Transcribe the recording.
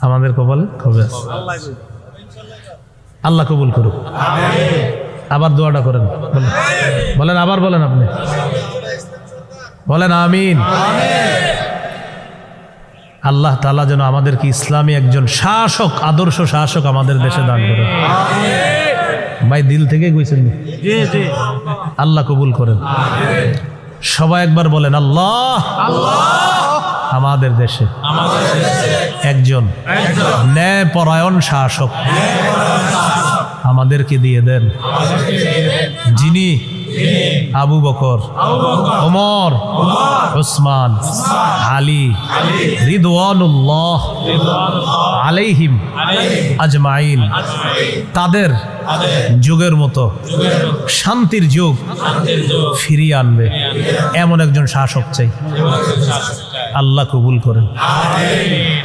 আমাদের কপালে? কবে আছে? আল্লাহ কবুল করুক। আবার দোয়াটা করেন। বলেন। আবার বলেন আপনি। বলেন আমিন। আল্লাহ তাআলা যেন আমাদেরকে ইসলামী একজন শাসক আদর্শ শাসক আমাদের দেশে দান করে। ভাই দিল থেকে কইছেন নি? আল্লাহ কবুল করেন। সবাই একবার বলেন আল্লাহ আমাদের দেশে। একজন ন্যায় পরায়ণ শাসক আমাদেরকে দিয়ে দেন। যিনি আবু বকর, ওমর, ওসমান, আলী রিদওয়ানুল্লাহ আলাইহিম আজমাইন। তাদের যুগের মতো শান্তির যুগ ফিরিয়ে আনবে। এমন একজন শাসক চাই। আল্লাহ কবুল করেন।